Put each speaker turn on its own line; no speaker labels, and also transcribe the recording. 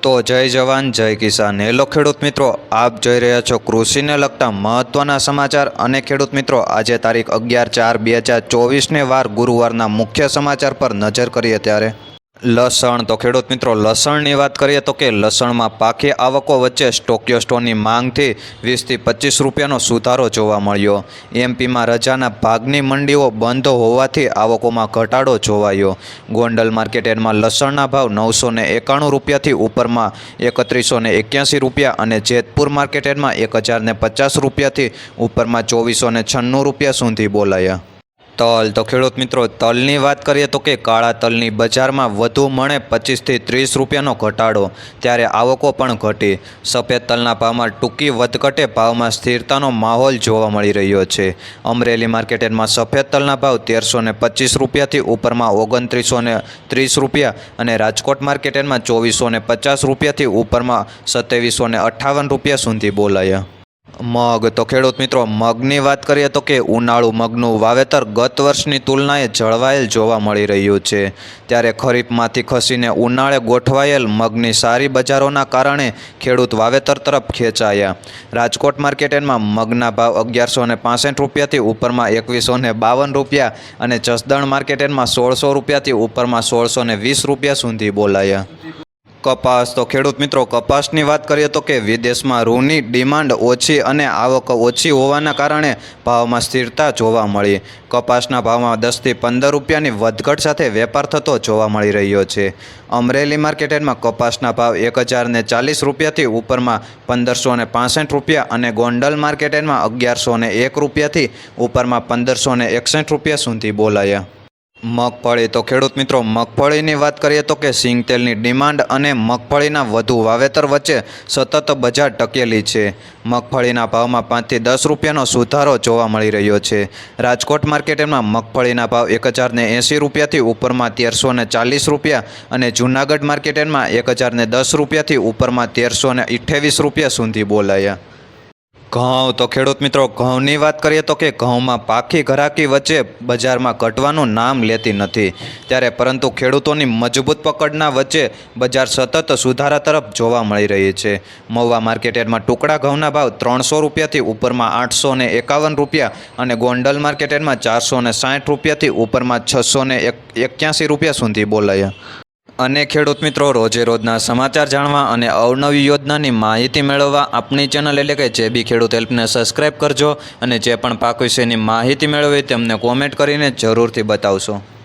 તો જય જવાન, જય કિસાન. હેલો ખેડૂત મિત્રો, આપ જોઈ રહ્યા છો કૃષિને લગતા મહત્ત્વના સમાચાર અને ખેડૂત મિત્રો, આજે તારીખ અગિયાર ચાર બે હજાર ચોવીસને વાર ગુરુવારના મુખ્ય સમાચાર પર નજર કરીએ ત્યારે લસણ. તો ખેડૂત મિત્રો, લસણની વાત કરીએ તો કે લસણમાં પાકી આવકો વચ્ચે સ્ટોકિયો સ્ટોનની માંગથી વીસથી પચીસ રૂપિયાનો સુધારો જોવા મળ્યો. એમપીમાં રજાના ભાગની મંડીઓ બંધ હોવાથી આવકોમાં ઘટાડો જોવાયો. ગોંડલ માર્કેટમાં લસણના ભાવ નવસો ને એકાણું રૂપિયાથી ઉપરમાં એકત્રીસો ને એક્યાસી રૂપિયા અને જેતપુર માર્કેટમાં એક હજાર પચાસ રૂપિયાથી ઉપરમાં ચોવીસો ને છન્નું રૂપિયા સુધી બોલાયા. તલ. તો ખેડૂત મિત્રો, તલની વાત કરીએ તો કે કાળા તલની બજારમાં વધુ મણે પચીસથી ત્રીસ રૂપિયાનો ઘટાડો. ત્યારે આવકો પણ ઘટી. સફેદ તલના ભાવમાં ટૂંકી વધઘટે ભાવમાં સ્થિરતાનો માહોલ જોવા મળી રહ્યો છે. અમરેલી માર્કેટમાં સફેદ તલના ભાવ તેરસો ને પચીસ રૂપિયાથી ઉપરમાં ઓગણત્રીસો ને ત્રીસ રૂપિયા અને રાજકોટ માર્કેટમાં ચોવીસો ને પચાસ રૂપિયાથી ઉપરમાં સત્યાવીસો ને અઠ્ઠાવન રૂપિયા સુધી બોલાયા. મગ. તો ખેડૂત મિત્રો, મગની વાત કરીએ તો કે ઉનાળુ મગનું વાવેતર ગત વર્ષની તુલનાએ જળવાયેલ જોવા મળી રહ્યું છે. ત્યારે ખરીફમાંથી ખસીને ઉનાળે ગોઠવાયેલ મગની સારી બજારોના કારણે ખેડૂત વાવેતર તરફ ખેંચાયા. રાજકોટ માર્કેટમાં મગના ભાવ અગિયારસો ને પાસઠ રૂપિયાથી ઉપરમાં એકવીસો ને બાવન રૂપિયા અને જસદણ માર્કેટમાં સોળસો રૂપિયાથી ઉપરમાં સોળસો ને વીસ રૂપિયા સુધી બોલાયા. કપાસ. તો ખેડૂત મિત્રો, કપાસની વાત કરીએ તો કે વિદેશમાં રૂની ડિમાન્ડ ઓછી અને આવક ઓછી હોવાના કારણે ભાવમાં સ્થિરતા જોવા મળી. કપાસના ભાવમાં દસથી પંદર રૂપિયાની વધઘટ સાથે વેપાર થતો જોવા મળી રહ્યો છે. અમરેલી માર્કેટમાં કપાસના ભાવ એક હજાર ને ચાલીસ રૂપિયાથી ઉપરમાં પંદરસો ને પાસઠ રૂપિયા અને ગોંડલ માર્કેટમાં અગિયારસો ને એક રૂપિયાથી ઉપરમાં પંદરસો ને એકસઠ રૂપિયા સુધી બોલાયા. મગફળી. તો ખેડૂત મિત્રો, મગફળીની વાત કરીએ તો કે સિંગતેલની ડિમાન્ડ અને મગફળીના વધુ વાવેતર વચ્ચે સતત બજાર ટકેલી છે. મગફળીના ભાવમાં પાંચથી દસ રૂપિયાનો સુધારો જોવા મળી રહ્યો છે. રાજકોટ માર્કેટમાં મગફળીના ભાવ એક હજારને એંસી રૂપિયાથી ઉપરમાં તેરસો ને ચાલીસ રૂપિયા અને જૂનાગઢ માર્કેટમાં એક હજારને દસ રૂપિયાથી ઉપરમાં તેરસો ને રૂપિયા સુધી બોલાયા. ઘઉં. તો ખેડૂત મિત્રો, ઘઉંની વાત કરીએ તો કે ઘઉંમાં પાખી ઘરાકી વચ્ચે બજારમાં ઘટવાનું નામ લેતી નથી. ત્યારે પરંતુ ખેડૂતોની મજબૂત પકડના વચ્ચે બજાર સતત સુધારા તરફ જોવા મળી રહી છે. મહુવા માર્કેટમાં ટુકડા ઘઉંના ભાવ ત્રણસો રૂપિયાથી ઉપરમાં આઠસો ને એકાવન રૂપિયા અને ગોંડલ માર્કેટમાં ચારસો ને સાઠ રૂપિયાથી ઉપરમાં છસો ને એક, એક્યાસી રૂપિયા સુધી બોલાયા. અને ખેડૂત મિત્રો, રોજે રોજના સમાચાર જાણવા અને અવનવી યોજનાની માહિતી મેળવવા આપણી ચેનલ એટલે કે જે બી ખેડૂત હેલ્પને સબસ્ક્રાઈબ કરજો અને જે પણ પાક વિશેની માહિતી મેળવવી તેમને કોમેન્ટ કરીને જરૂરથી બતાવશો.